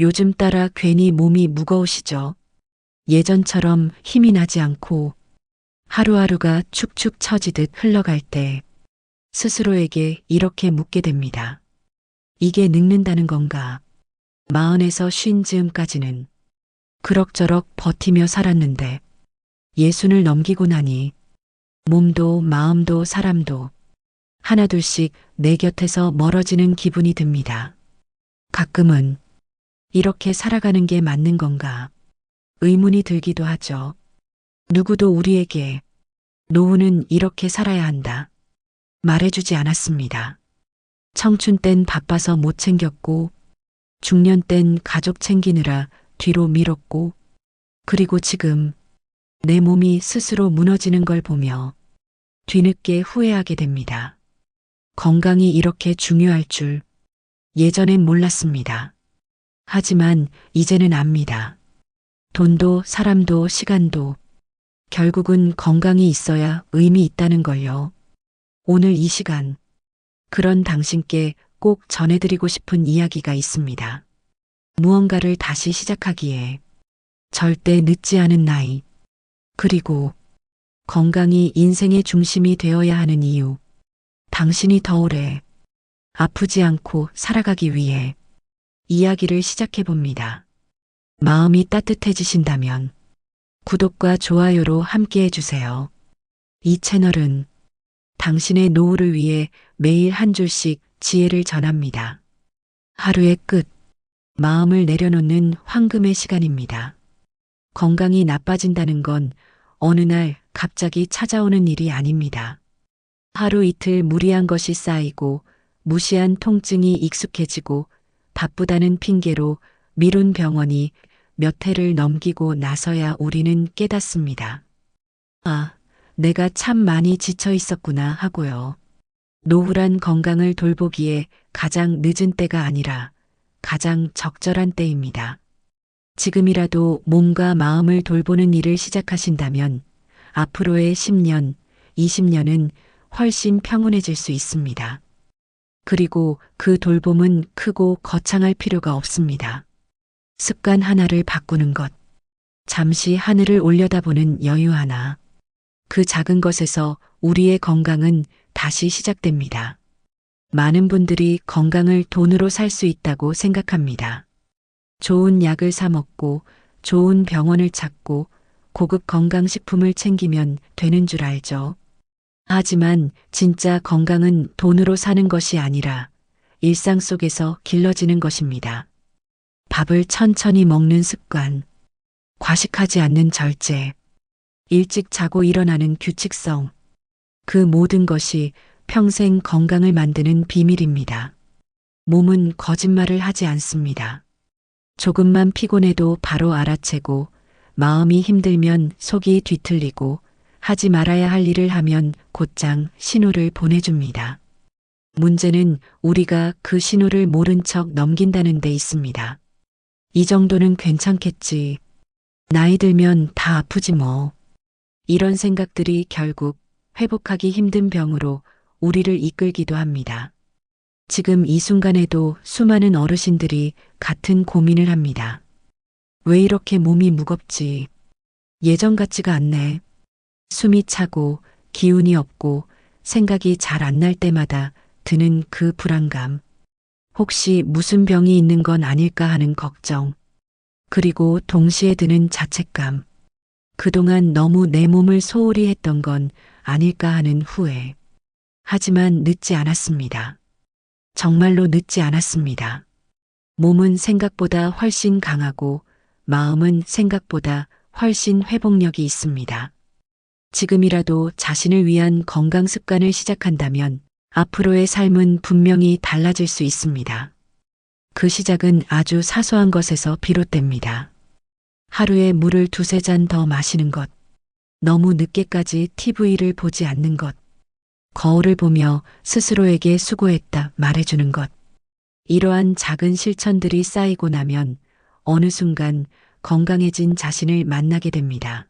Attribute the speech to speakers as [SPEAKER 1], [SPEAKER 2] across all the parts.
[SPEAKER 1] 요즘 따라 괜히 몸이 무거우시죠? 예전처럼 힘이 나지 않고 하루하루가 축축 처지듯 흘러갈 때 스스로에게 이렇게 묻게 됩니다. 이게 늙는다는 건가? 마흔에서 쉰 즈음까지는 그럭저럭 버티며 살았는데 예순을 넘기고 나니 몸도 마음도 사람도 하나둘씩 내 곁에서 멀어지는 기분이 듭니다. 가끔은 이렇게 살아가는 게 맞는 건가 의문이 들기도 하죠. 누구도 우리에게 노후는 이렇게 살아야 한다. 말해주지 않았습니다. 청춘 땐 바빠서 못 챙겼고, 중년 땐 가족 챙기느라 뒤로 미뤘고, 그리고 지금 내 몸이 스스로 무너지는 걸 보며 뒤늦게 후회하게 됩니다. 건강이 이렇게 중요할 줄 예전엔 몰랐습니다. 하지만 이제는 압니다. 돈도 사람도 시간도 결국은 건강이 있어야 의미 있다는 걸요. 오늘 이 시간 그런 당신께 꼭 전해드리고 싶은 이야기가 있습니다. 무언가를 다시 시작하기에 절대 늦지 않은 나이, 그리고 건강이 인생의 중심이 되어야 하는 이유, 당신이 더 오래 아프지 않고 살아가기 위해 이야기를 시작해 봅니다. 마음이 따뜻해지신다면 구독과 좋아요로 함께 해주세요. 이 채널은 당신의 노후를 위해 매일 한 줄씩 지혜를 전합니다. 하루의 끝, 마음을 내려놓는 황금의 시간입니다. 건강이 나빠진다는 건 어느 날 갑자기 찾아오는 일이 아닙니다. 하루 이틀 무리한 것이 쌓이고 무시한 통증이 익숙해지고 바쁘다는 핑계로 미룬 병원이 몇 해를 넘기고 나서야 우리는 깨닫습니다. 아, 내가 참 많이 지쳐 있었구나 하고요. 노후란 건강을 돌보기에 가장 늦은 때가 아니라 가장 적절한 때입니다. 지금이라도 몸과 마음을 돌보는 일을 시작하신다면 앞으로의 10년, 20년은 훨씬 평온해질 수 있습니다. 그리고 그 돌봄은 크고 거창할 필요가 없습니다. 습관 하나를 바꾸는 것, 잠시 하늘을 올려다보는 여유 하나, 그 작은 것에서 우리의 건강은 다시 시작됩니다. 많은 분들이 건강을 돈으로 살 수 있다고 생각합니다. 좋은 약을 사 먹고 좋은 병원을 찾고 고급 건강식품을 챙기면 되는 줄 알죠. 하지만 진짜 건강은 돈으로 사는 것이 아니라 일상 속에서 길러지는 것입니다. 밥을 천천히 먹는 습관, 과식하지 않는 절제, 일찍 자고 일어나는 규칙성, 그 모든 것이 평생 건강을 만드는 비밀입니다. 몸은 거짓말을 하지 않습니다. 조금만 피곤해도 바로 알아채고 마음이 힘들면 속이 뒤틀리고 하지 말아야 할 일을 하면 곧장 신호를 보내줍니다. 문제는 우리가 그 신호를 모른 척 넘긴다는 데 있습니다. 이 정도는 괜찮겠지. 나이 들면 다 아프지 뭐. 이런 생각들이 결국 회복하기 힘든 병으로 우리를 이끌기도 합니다. 지금 이 순간에도 수많은 어르신들이 같은 고민을 합니다. 왜 이렇게 몸이 무겁지? 예전 같지가 않네. 숨이 차고 기운이 없고 생각이 잘 안 날 때마다 드는 그 불안감. 혹시 무슨 병이 있는 건 아닐까 하는 걱정. 그리고 동시에 드는 자책감. 그동안 너무 내 몸을 소홀히 했던 건 아닐까 하는 후회. 하지만 늦지 않았습니다. 정말로 늦지 않았습니다. 몸은 생각보다 훨씬 강하고 마음은 생각보다 훨씬 회복력이 있습니다. 지금이라도 자신을 위한 건강 습관을 시작한다면 앞으로의 삶은 분명히 달라질 수 있습니다. 그 시작은 아주 사소한 것에서 비롯됩니다. 하루에 물을 두세 잔 더 마시는 것, 너무 늦게까지 TV를 보지 않는 것, 거울을 보며 스스로에게 수고했다 말해주는 것. 이러한 작은 실천들이 쌓이고 나면 어느 순간 건강해진 자신을 만나게 됩니다.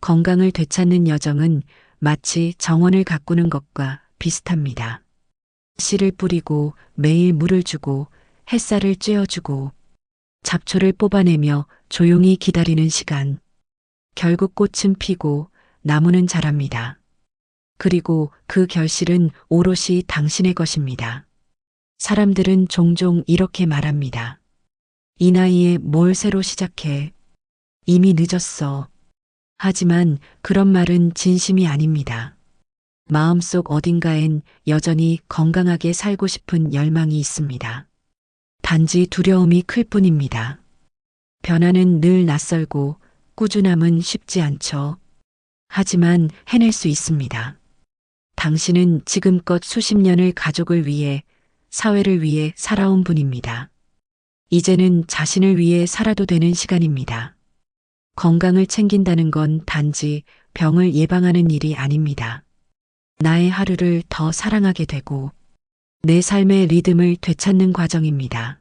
[SPEAKER 1] 건강을 되찾는 여정은 마치 정원을 가꾸는 것과 비슷합니다. 씨를 뿌리고 매일 물을 주고 햇살을 쬐어주고 잡초를 뽑아내며 조용히 기다리는 시간. 결국 꽃은 피고 나무는 자랍니다. 그리고 그 결실은 오롯이 당신의 것입니다. 사람들은 종종 이렇게 말합니다. 이 나이에 뭘 새로 시작해? 이미 늦었어. 하지만 그런 말은 진심이 아닙니다. 마음속 어딘가엔 여전히 건강하게 살고 싶은 열망이 있습니다. 단지 두려움이 클 뿐입니다. 변화는 늘 낯설고 꾸준함은 쉽지 않죠. 하지만 해낼 수 있습니다. 당신은 지금껏 수십 년을 가족을 위해, 사회를 위해 살아온 분입니다. 이제는 자신을 위해 살아도 되는 시간입니다. 건강을 챙긴다는 건 단지 병을 예방하는 일이 아닙니다. 나의 하루를 더 사랑하게 되고 내 삶의 리듬을 되찾는 과정입니다.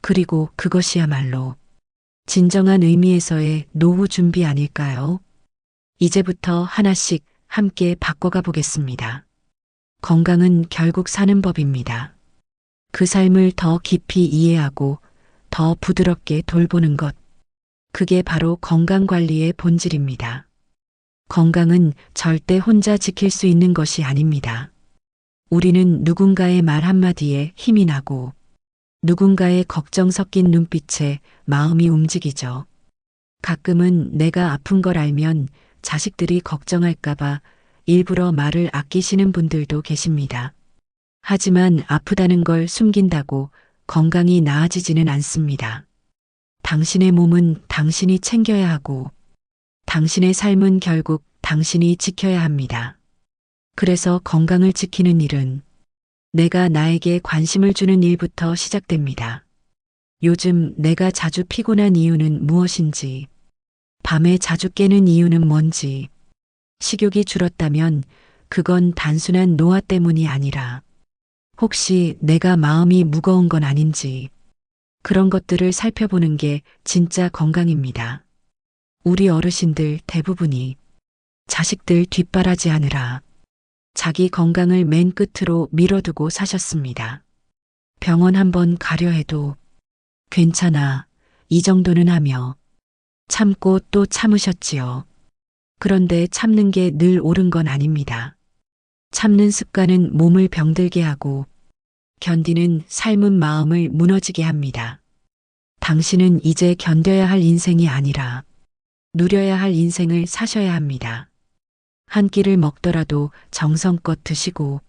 [SPEAKER 1] 그리고 그것이야말로 진정한 의미에서의 노후 준비 아닐까요? 이제부터 하나씩 함께 바꿔가 보겠습니다. 건강은 결국 사는 법입니다. 그 삶을 더 깊이 이해하고 더 부드럽게 돌보는 것. 그게 바로 건강 관리의 본질입니다. 건강은 절대 혼자 지킬 수 있는 것이 아닙니다. 우리는 누군가의 말 한마디에 힘이 나고 누군가의 걱정 섞인 눈빛에 마음이 움직이죠. 가끔은 내가 아픈 걸 알면 자식들이 걱정할까봐 일부러 말을 아끼시는 분들도 계십니다. 하지만 아프다는 걸 숨긴다고 건강이 나아지지는 않습니다. 당신의 몸은 당신이 챙겨야 하고 당신의 삶은 결국 당신이 지켜야 합니다. 그래서 건강을 지키는 일은 내가 나에게 관심을 주는 일부터 시작됩니다. 요즘 내가 자주 피곤한 이유는 무엇인지, 밤에 자주 깨는 이유는 뭔지, 식욕이 줄었다면 그건 단순한 노화 때문이 아니라 혹시 내가 마음이 무거운 건 아닌지 그런 것들을 살펴보는 게 진짜 건강입니다. 우리 어르신들 대부분이 자식들 뒷바라지 하느라 자기 건강을 맨 끝으로 밀어두고 사셨습니다. 병원 한번 가려 해도 괜찮아, 이 정도는 하며 참고 또 참으셨지요. 그런데 참는 게 늘 옳은 건 아닙니다. 참는 습관은 몸을 병들게 하고 견디는 삶은 마음을 무너지게 합니다. 당신은 이제 견뎌야 할 인생이 아니라 누려야 할 인생을 사셔야 합니다. 한 끼를 먹더라도 정성껏 드시고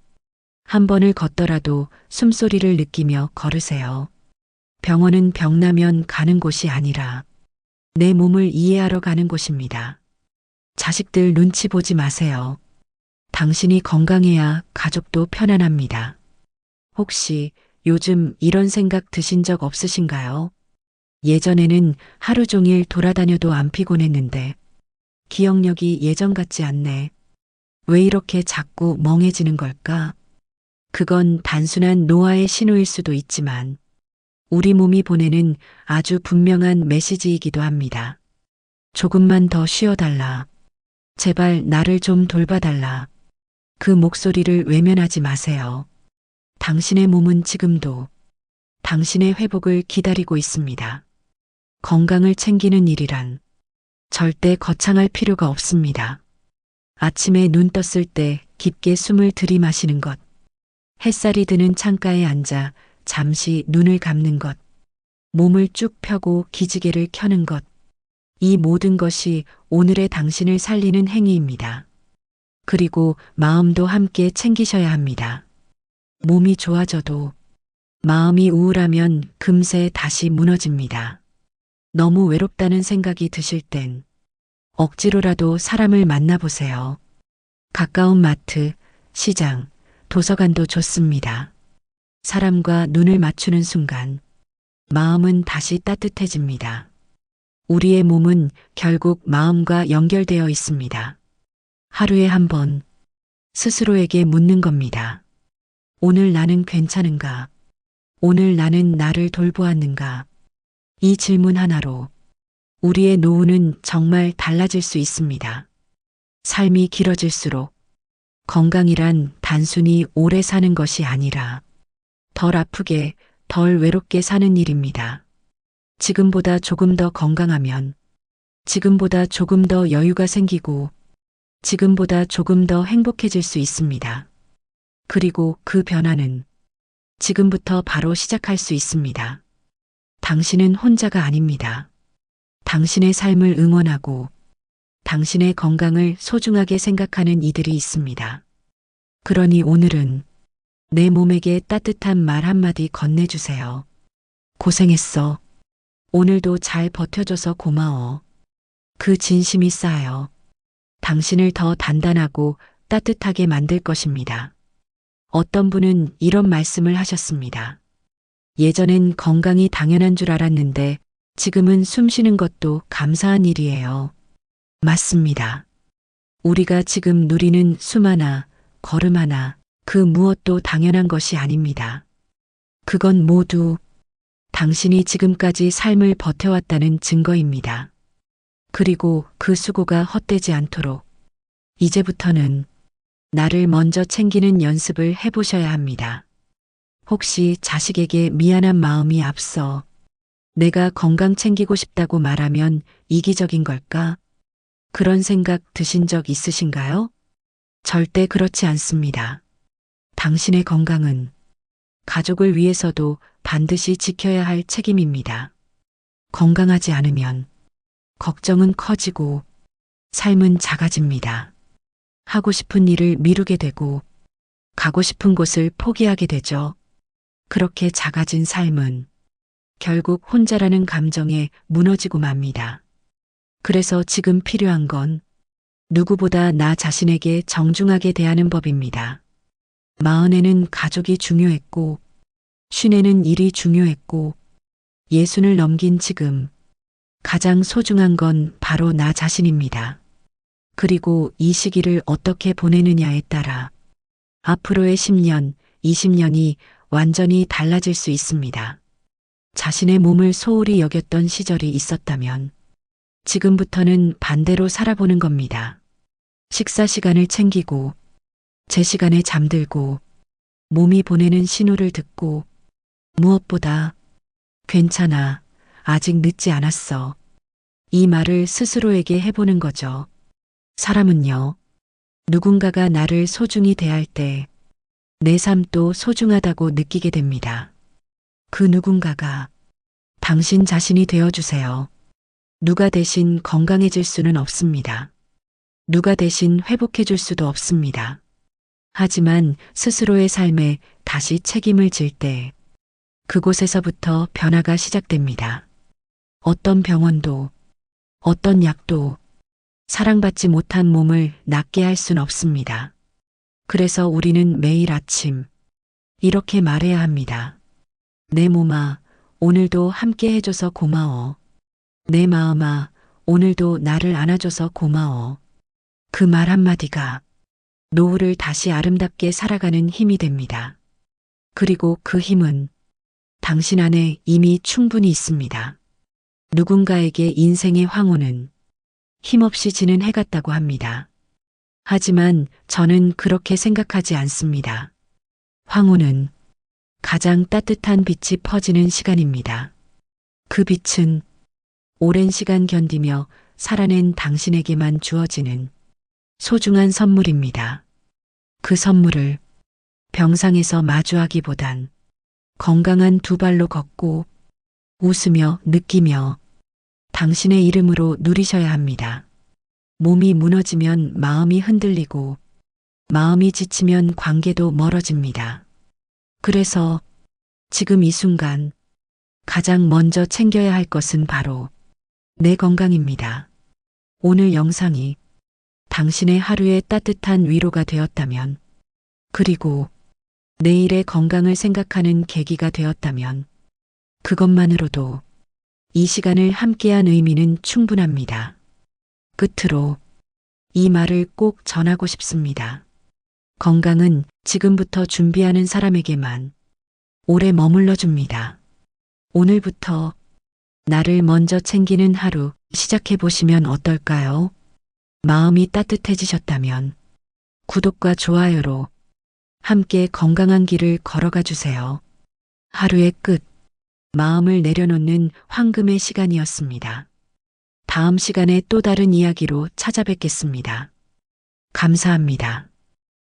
[SPEAKER 1] 한 번을 걷더라도 숨소리를 느끼며 걸으세요. 병원은 병나면 가는 곳이 아니라 내 몸을 이해하러 가는 곳입니다. 자식들 눈치 보지 마세요. 당신이 건강해야 가족도 편안합니다. 혹시 요즘 이런 생각 드신 적 없으신가요? 예전에는 하루 종일 돌아다녀도 안 피곤했는데 기억력이 예전 같지 않네. 왜 이렇게 자꾸 멍해지는 걸까? 그건 단순한 노화의 신호일 수도 있지만 우리 몸이 보내는 아주 분명한 메시지이기도 합니다. 조금만 더 쉬어달라. 제발 나를 좀 돌봐달라. 그 목소리를 외면하지 마세요. 당신의 몸은 지금도 당신의 회복을 기다리고 있습니다. 건강을 챙기는 일이란 절대 거창할 필요가 없습니다. 아침에 눈 떴을 때 깊게 숨을 들이마시는 것. 햇살이 드는 창가에 앉아 잠시 눈을 감는 것. 몸을 쭉 펴고 기지개를 켜는 것. 이 모든 것이 오늘의 당신을 살리는 행위입니다. 그리고 마음도 함께 챙기셔야 합니다. 몸이 좋아져도 마음이 우울하면 금세 다시 무너집니다. 너무 외롭다는 생각이 드실 땐 억지로라도 사람을 만나보세요. 가까운 마트, 시장, 도서관도 좋습니다. 사람과 눈을 맞추는 순간 마음은 다시 따뜻해집니다. 우리의 몸은 결국 마음과 연결되어 있습니다. 하루에 한 번 스스로에게 묻는 겁니다. 오늘 나는 괜찮은가? 오늘 나는 나를 돌보았는가? 이 질문 하나로 우리의 노후는 정말 달라질 수 있습니다. 삶이 길어질수록 건강이란 단순히 오래 사는 것이 아니라 덜 아프게, 덜 외롭게 사는 일입니다. 지금보다 조금 더 건강하면, 지금보다 조금 더 여유가 생기고, 지금보다 조금 더 행복해질 수 있습니다. 그리고 그 변화는 지금부터 바로 시작할 수 있습니다. 당신은 혼자가 아닙니다. 당신의 삶을 응원하고 당신의 건강을 소중하게 생각하는 이들이 있습니다. 그러니 오늘은 내 몸에게 따뜻한 말 한마디 건네주세요. 고생했어. 오늘도 잘 버텨줘서 고마워. 그 진심이 쌓여 당신을 더 단단하고 따뜻하게 만들 것입니다. 어떤 분은 이런 말씀을 하셨습니다. 예전엔 건강이 당연한 줄 알았는데 지금은 숨 쉬는 것도 감사한 일이에요. 맞습니다. 우리가 지금 누리는 숨 하나, 걸음 하나, 그 무엇도 당연한 것이 아닙니다. 그건 모두 당신이 지금까지 삶을 버텨왔다는 증거입니다. 그리고 그 수고가 헛되지 않도록 이제부터는 나를 먼저 챙기는 연습을 해보셔야 합니다. 혹시 자식에게 미안한 마음이 앞서 내가 건강 챙기고 싶다고 말하면 이기적인 걸까? 그런 생각 드신 적 있으신가요? 절대 그렇지 않습니다. 당신의 건강은 가족을 위해서도 반드시 지켜야 할 책임입니다. 건강하지 않으면 걱정은 커지고 삶은 작아집니다. 하고 싶은 일을 미루게 되고 가고 싶은 곳을 포기하게 되죠. 그렇게 작아진 삶은 결국 혼자라는 감정에 무너지고 맙니다. 그래서 지금 필요한 건 누구보다 나 자신에게 정중하게 대하는 법입니다. 마흔에는 가족이 중요했고, 쉰에는 일이 중요했고, 예순을 넘긴 지금 가장 소중한 건 바로 나 자신입니다. 그리고 이 시기를 어떻게 보내느냐에 따라 앞으로의 10년, 20년이 완전히 달라질 수 있습니다. 자신의 몸을 소홀히 여겼던 시절이 있었다면 지금부터는 반대로 살아보는 겁니다. 식사 시간을 챙기고 제 시간에 잠들고 몸이 보내는 신호를 듣고 무엇보다 괜찮아. 아직 늦지 않았어. 이 말을 스스로에게 해보는 거죠. 사람은요, 누군가가 나를 소중히 대할 때 내 삶도 소중하다고 느끼게 됩니다. 그 누군가가 당신 자신이 되어주세요. 누가 대신 건강해질 수는 없습니다. 누가 대신 회복해줄 수도 없습니다. 하지만 스스로의 삶에 다시 책임을 질 때 그곳에서부터 변화가 시작됩니다. 어떤 병원도 어떤 약도 사랑받지 못한 몸을 낫게 할 순 없습니다. 그래서 우리는 매일 아침 이렇게 말해야 합니다. 내 몸아, 오늘도 함께 해줘서 고마워. 내 마음아, 오늘도 나를 안아줘서 고마워. 그 말 한마디가 노후를 다시 아름답게 살아가는 힘이 됩니다. 그리고 그 힘은 당신 안에 이미 충분히 있습니다. 누군가에게 인생의 황혼은 힘없이 지는 해 같다고 합니다. 하지만 저는 그렇게 생각하지 않습니다. 황혼은 가장 따뜻한 빛이 퍼지는 시간입니다. 그 빛은 오랜 시간 견디며 살아낸 당신에게만 주어지는 소중한 선물입니다. 그 선물을 병상에서 마주하기보단 건강한 두 발로 걷고 웃으며 느끼며 당신의 이름으로 누리셔야 합니다. 몸이 무너지면 마음이 흔들리고 마음이 지치면 관계도 멀어집니다. 그래서 지금 이 순간 가장 먼저 챙겨야 할 것은 바로 내 건강입니다. 오늘 영상이 당신의 하루에 따뜻한 위로가 되었다면, 그리고 내일의 건강을 생각하는 계기가 되었다면, 그것만으로도 이 시간을 함께한 의미는 충분합니다. 끝으로 이 말을 꼭 전하고 싶습니다. 건강은 지금부터 준비하는 사람에게만 오래 머물러 줍니다. 오늘부터 나를 먼저 챙기는 하루 시작해 보시면 어떨까요? 마음이 따뜻해지셨다면 구독과 좋아요로 함께 건강한 길을 걸어가 주세요. 하루의 끝 마음을 내려놓는 황금의 시간이었습니다. 다음 시간에 또 다른 이야기로 찾아뵙겠습니다. 감사합니다.